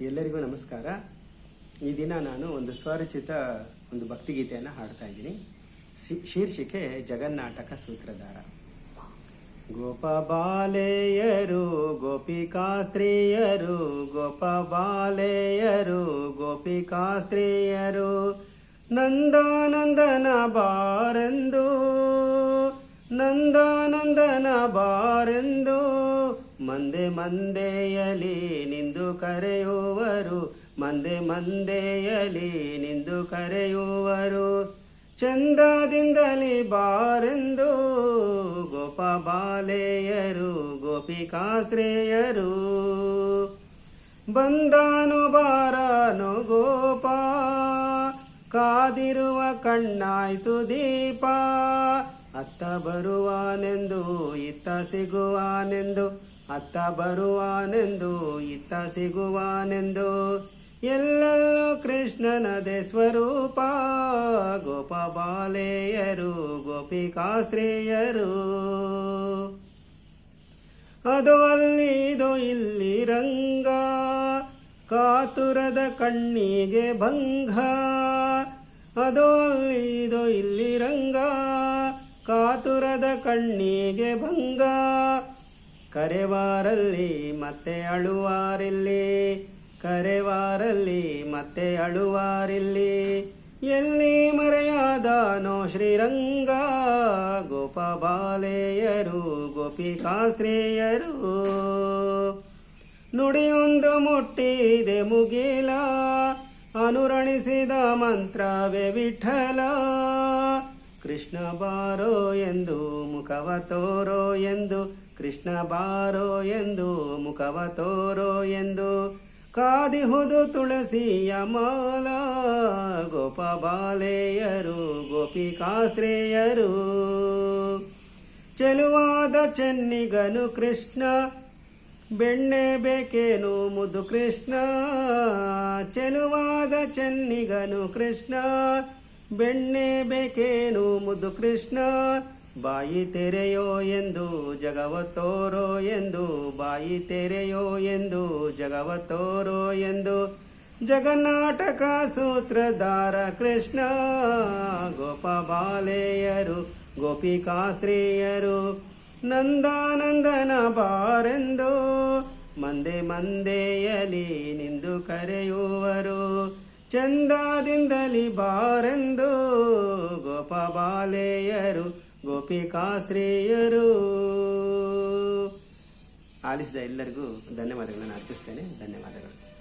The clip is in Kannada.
ಎಲ್ಲರಿಗೂ ನಮಸ್ಕಾರ. ಈ ದಿನ ನಾನು ಒಂದು ಸ್ವರಚಿತ ಒಂದು ಭಕ್ತಿಗೀತೆಯನ್ನು ಹಾಡ್ತಾ ಇದ್ದೀನಿ. ಶೀರ್ಷಿಕೆ ಜಗನ್ನಾಟಕ ಸೂತ್ರಧಾರ. ಗೋಪ ಬಾಲೆಯರು ಗೋಪಿಕಾಸ್ತ್ರೀಯರು ಗೋಪ ಬಾಲೆಯರು ಗೋಪಿಕಾಸ್ತ್ರೀಯರು ನಂದಾನಂದನ ಬಾರೆಂದು ನಂದಾನಂದನ ಬಾರೆಂದು ಮಂದೆ ಮಂದೆಯಲಿ ನಿಂದು ಕರೆಯುವರು. ಮಂದೆ ಮಂದೆಯಲಿ ನಿಂದು ಕರೆಯುವರು. ಚಂದದಿಂದಲಿ ಬಾರೆಂದು ಗೋಪ ಬಾಲೆಯರು ಗೋಪಿಕಾಸ್ತ್ರೇಯರು ಬಂದಾನು ಬಾರನು ಗೋಪ, ಕಾದಿರುವ ಕಣ್ಣಾಯ್ತು ದೀಪ. ಅತ್ತ ಬರುವಾನೆಂದು, ಇತ್ತ ಸಿಗುವಾನೆಂದು ಅತ್ತ ಬರುವಾನೆಂದು, ಇತ್ತ ಸಿಗುವಾನೆಂದು. ಎಲ್ಲೆಲ್ಲೂ ಕೃಷ್ಣನದೇ ಸ್ವರೂಪ ಗೋಪ ಬಾಲೆಯರು ಗೋಪಿಕಾಸ್ತ್ರೀಯರು. ಅದು ಅಲ್ಲಿ ಇದು ಇಲ್ಲಿ ರಂಗ, ಕಾತುರದ ಕಣ್ಣಿಗೆ ಭಂಗ. ಅದು ಅಲ್ಲಿದು ಇಲ್ಲಿ ರಂಗ, ಕಾತುರದ ಕಣ್ಣಿಗೆ ಭಂಗ. ಕರೆವಾರಲ್ಲಿ ಮತ್ತೆ ಅಳುವಾರಿಲ್ಲಿ, ಕರೆವಾರಲ್ಲಿ ಮತ್ತೆ ಅಳುವಾರಿಲ್ಲಿ. ಎಲ್ಲಿ ಮರೆಯಾದನೋ ಶ್ರೀರಂಗ ಗೋಪ ಬಾಲೆಯರು ಗೋಪಿಕಾಸ್ತ್ರೀಯರು. ನುಡಿಯೊಂದು ಮುಟ್ಟಿದೆ ಮುಗಿಲ, ಅನುರಣಿಸಿದ ಮಂತ್ರವೇ ವಿಠಲ. ಕೃಷ್ಣ ಬಾರೋ ಎಂದು ಮುಖವ ತೋರೋ ಎಂದು, ಕೃಷ್ಣ ಬಾರೋ ಎಂದು, ಮುಖವ ತೋರೋ ಎಂದು. ಕಾದಿಹುದು ತುಳಸಿಯ ಮಾಲ, ಗೋಪ ಬಾಲೆಯರು ಗೋಪಿಕಾಸ್ತ್ರೇಯರು ಚೆಲುವಾದ ಚೆನ್ನಿಗನು ಕೃಷ್ಣ, ಬೆಣ್ಣೆ ಬೇಕೇನು ಮುದು ಕೃಷ್ಣ. ಚೆಲುವಾದ ಚೆನ್ನಿಗನು ಕೃಷ್ಣ, ಬೆಣ್ಣೆ ಬೇಕೇನು ಮುದು ಕೃಷ್ಣ. ಬಾಯಿ ತೆರೆಯೋ ಎಂದು ಜಗವ ತೋರೋ ಎಂದು, ಬಾಯಿ ತೆರೆಯೋ ಎಂದು ಜಗವ ತೋರೋ ಎಂದು. ಜಗನ್ನಾಟಕ ಸೂತ್ರಧಾರ ಕೃಷ್ಣ ಗೋಪ ಬಾಲೆಯರು ಗೋಪಿಕಾಸ್ತ್ರೀಯರು, ನಂದಾನಂದನ ಬಾರೆಂದು, ಮಂದೆ ಮಂದೆಯಲಿ ನಿಂದು ಕರೆಯುವರು. ಚಂದಾದಿಂದಲಿ ಬಾರೆಂದು ಗೋಪ ಗೋಪಿಕಾಸ್ತ್ರೀಯರು ಆಲಿಸಿದ ಎಲ್ಲರಿಗೂ ಧನ್ಯವಾದಗಳನ್ನು ಅರ್ಪಿಸ್ತೇನೆ. ಧನ್ಯವಾದಗಳು.